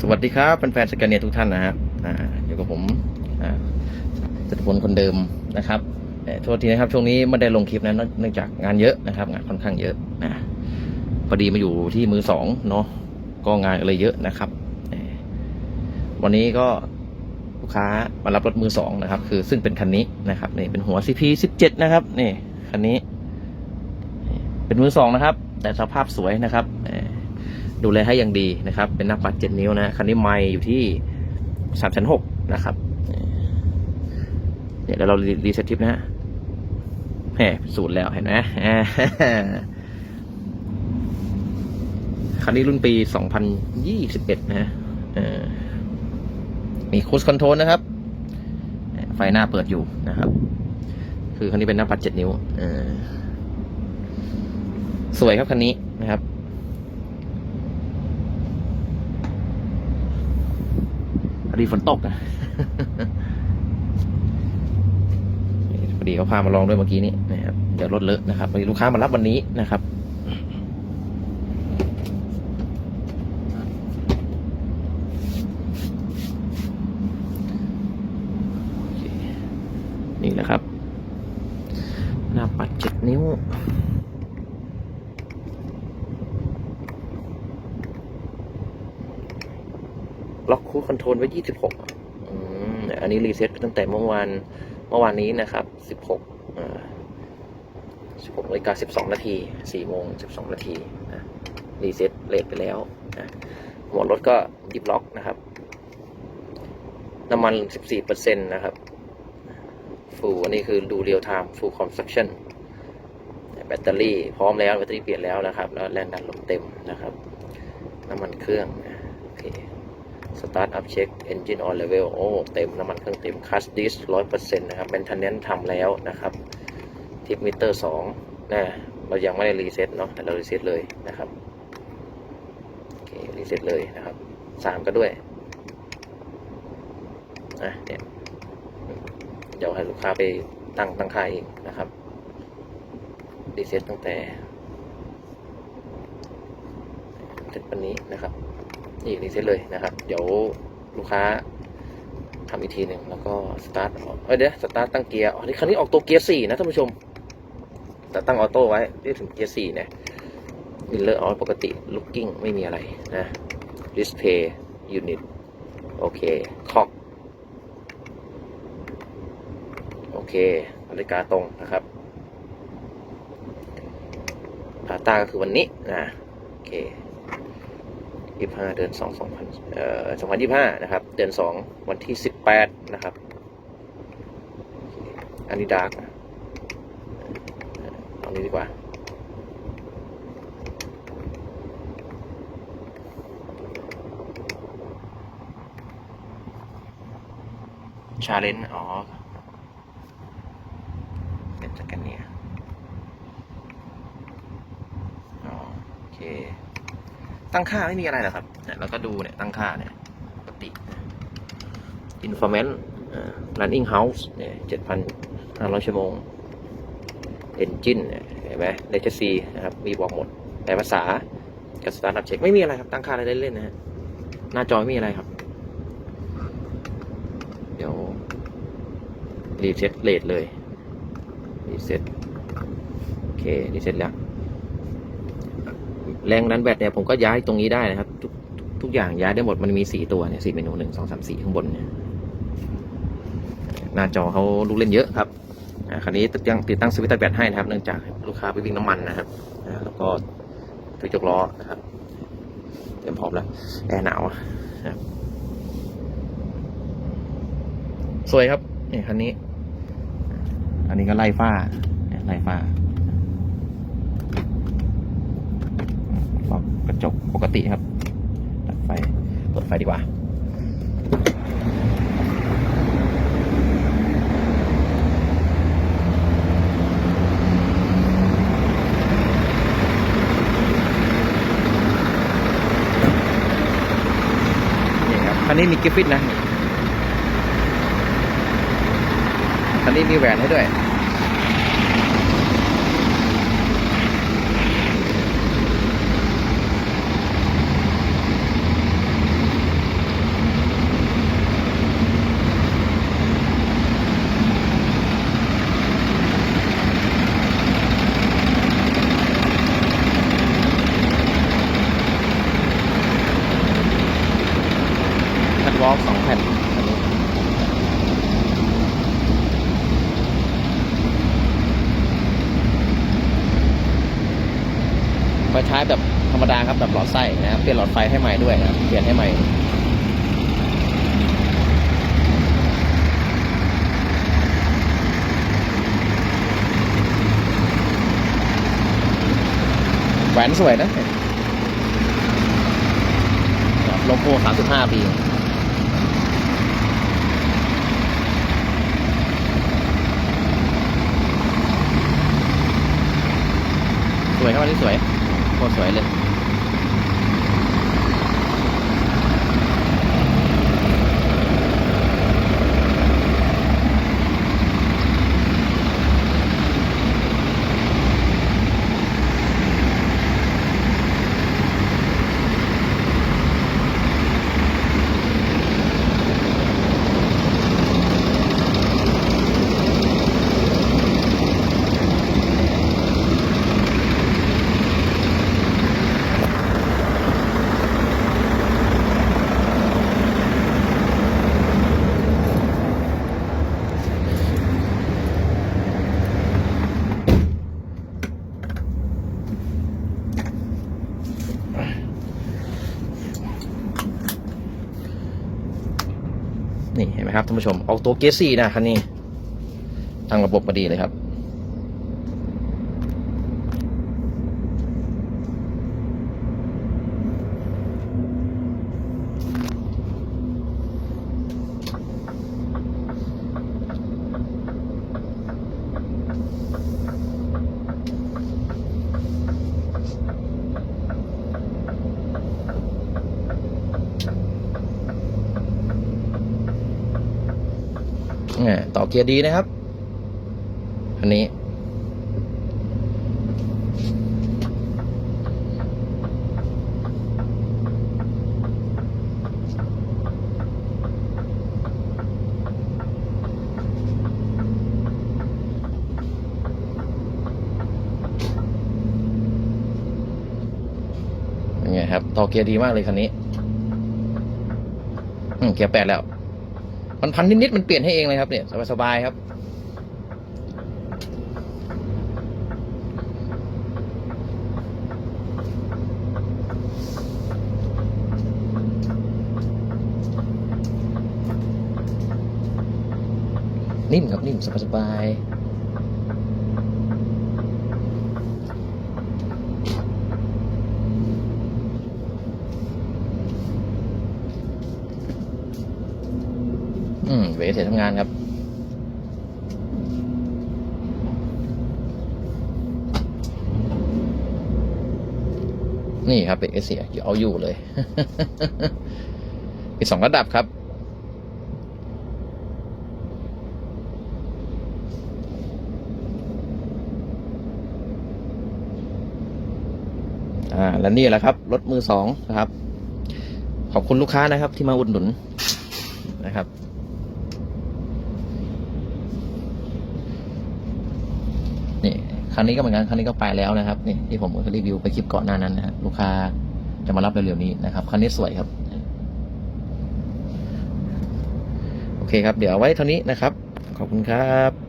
สวัสดีครับแฟนๆสแกนเนียทุกท่านนะครับอ่าอยู่กับผมจตุพลคนเดิมนะครับโทษทีนะครับช่วงนี้ไม่ได้ลงคลิปนะเนื่องเนื่องจากงานเยอะนะครับงานค่อนข้างเยอะนะพอดีมาอยู่ที่มือสองเนาะก็งานอะไรเยอะนะครับ วันนี้ก็ลูกค้ามารับรถมือสองนะครับ คือซึ่งเป็นคันนี้นะครับนี่เป็นหัว CP 17นะครับนี่คันนี้ เป็นมือสองนะครับ แต่สภาพสวยนะครับเดูแลให้อย่างดีนะครับ เป็นหน้าปัดเจ็ดนิ้วนะคันนี้ไม่อยู่ที่สามชั้นหกนะครับเนี่ยเดี๋ยวเรารีเซ็ตทิปนะฮะแหมสูตรแล้วเห็นไหมคันนี้รุ่นปีสองพันยี่สิบเอ็ดนะฮะมีคูสคอนโทรลนะครับ ไฟหน้าเปิดอยู่นะครับ คือคันนี้เป็นหน้าปัดเจ็ดนิ้วสวยครับคันนี้นะครับ อดีฝนตกนะพอดีเขาพามาลองด้วยเมื่อกี้นี้นะครับเดี๋ยวรถเลอะนะครับพอดีลูกค้ามารับวันนี้นะครับนี่แหละครับ หน้าปัดเจ็ดนิ้ว ล็อกคูคอนโทรลไว้ 26อืมอันนี้รีเซ็ตตั้งแต่เมื่อวานเมื่อวานนี้นะครับ 16อ่า16นาฬิกา12 นาที4โมง 12 นาทีนะรีเซ็ตเลทไปแล้วนะหัวรถก็ดิบล็อกนะครับ น้ำมัน 14%นะครับฟูอันนี้คือดูเรียลไทม์ฟูคอมส t ั c ชั่นแบตเตอรี่พร้อมแล้ว แบตเตอรี่เปลี่ยนแล้วนะครับ แล้วแรงดันลมเต็มนะครับ น้ำมันเครื่องโอเค สตาร์ทอัพเช็ค Engine on level โอ้เต็มน้ำมันเครื่องเต็มคัสดิสร้อยเปอร์เซ็นต์นะครับเป็นทันเนนทำแล้วนะครับ ทิปมิเตอร์สองนะเรายังไม่ได้รีเซ็ตเนาะแต่เรารีเซ็ตเลยนะครับโอเครีเซ็ตเลยนะครับสามก็ด้วยอะเนี่ยเดี๋ยวให้ลูกค้าไปตั้งตั้งค่าเองนะครับรีเซ็ตตั้งแต่เสร็จวันนี้นะครับ นี่รีเซ็ตเลยนะครับ เดี๋ยวลูกค้าทำอีกทีหนึ่งแล้วก็สตาร์ทเอ้ยเดี๋ยวสตาร์ทตั้งเกียร์อ๋อนี่คันนี้ออกตัวเกียร์สี่นะท่านผู้ชม แต่ตั้งออโต้ไว้ที่ถึงเกียร์สี่เนี่ยมิลเลอร์อ๋อปกติลุกกิ้งไม่มีอะไรนะดิสเพย์ยูนิตโอเคคอกโอเคนาฬิกาตรงนะครับพาต้าก็คือวันนี้นะโอเค ยี่ห้าเดือนสองสองพันเอ่อสองพันยี่ห้านะครับ เดือนสองวันที่สิบแปดนะครับ อันนี้ดาร์กเอานี้ดีกว่า ชาเลนจ์อ๋อเป็นสแกนเนี่ยโอเค ตั้งค่าไม่มีอะไรหรอกครับเนี่ยเราก็ดูเนี่ยตั้งค่าเนี่ยปกติ informant อ่า running house เนี่ยเจ็ดพันห้าร้อยชั่วโมง engine เนี่ยเห็นไหม legacy นะครับ มีบอกหมดแปลภาษากับ startup check ไม่มีอะไรครับ ตั้งค่าอะไรเล่นๆนะฮะ หน้าจอไม่มีอะไรครับ เดี๋ยว reset rate เลย reset โอเค reset แล้ว แรงดันแบตเนี่ยผมก็ย้ายตรงนี้ได้นะครับ ทุกทุกอย่างย้ายได้หมดมันมีสี่ตัวเนี่ยสี่เมนูหนึ่งสองสามสี่ข้างบนเนี่ยหน้าจอเขาลูกเล่นเยอะครับอ่าคันนี้ติดตั้งติดตั้งสวิตช์แบตให้นะครับ เนื่องจากลูกค้าไปวิ่งน้ำมันนะครับอ่าแล้วก็ถือยกล้อนะครับเตรียมพร้อมแล้วแอร์หนาวนะครับสวยครับนี่คันนี้ อันนี้ก็ไล่ฟ้าเนี่ยไล่ฟ้า ปรับ กระจกปกติครับตัดไฟเปิดไฟดีกว่านี่ครับคันนี้มีกิฟฟิตนะนี่คันนี้มีแหวนให้ด้วย มาใช้แบบธรรมดาครับแบบหลอดไส้นะครับเปลี่ยนหลอดไฟให้ใหม่ด้วยนะครับเปลี่ยนให้ใหม่แหวนสวยนะโลโก้35 ปีสวยครับอันนี้สวย โคตรสวยเลย ครับท่านผู้ชมเอาตัวเกสสี่นะคันนี้ทางระบบมาดีเลยครับ เกียร์ดีนะครับ อันนี้เป็นไงครับต่อเกียร์ดีมากเลยคันนี้ อืมเกียร์แปดแล้ว มันพันนิดๆมันเปลี่ยนให้เองเลยครับเนี่ยสบายๆครับนิ่มครับนิ่มสบายๆอืม เสร็จทำงานครับ นี่ครับเป็นเอเสียเอาอยู่เลยมีสองระดับครับอ่าและนี่แหละครับรถมือสองนะครับ ขอบคุณลูกค้านะครับที่มาอุดหนุนนะครับ ครั้งนนี้ก็เหมือนกันคันนี้ก็ไปแล้วนะครับนี่ที่ผมรีวิวไปคลิปก่อนหน้านั้นนะลูกค้าจะมารับเร็วๆนี้นะครับคันนี้สวยครับ โอเคครับ เดี๋ยวไว้เท่านี้นะครับ ขอบคุณครับ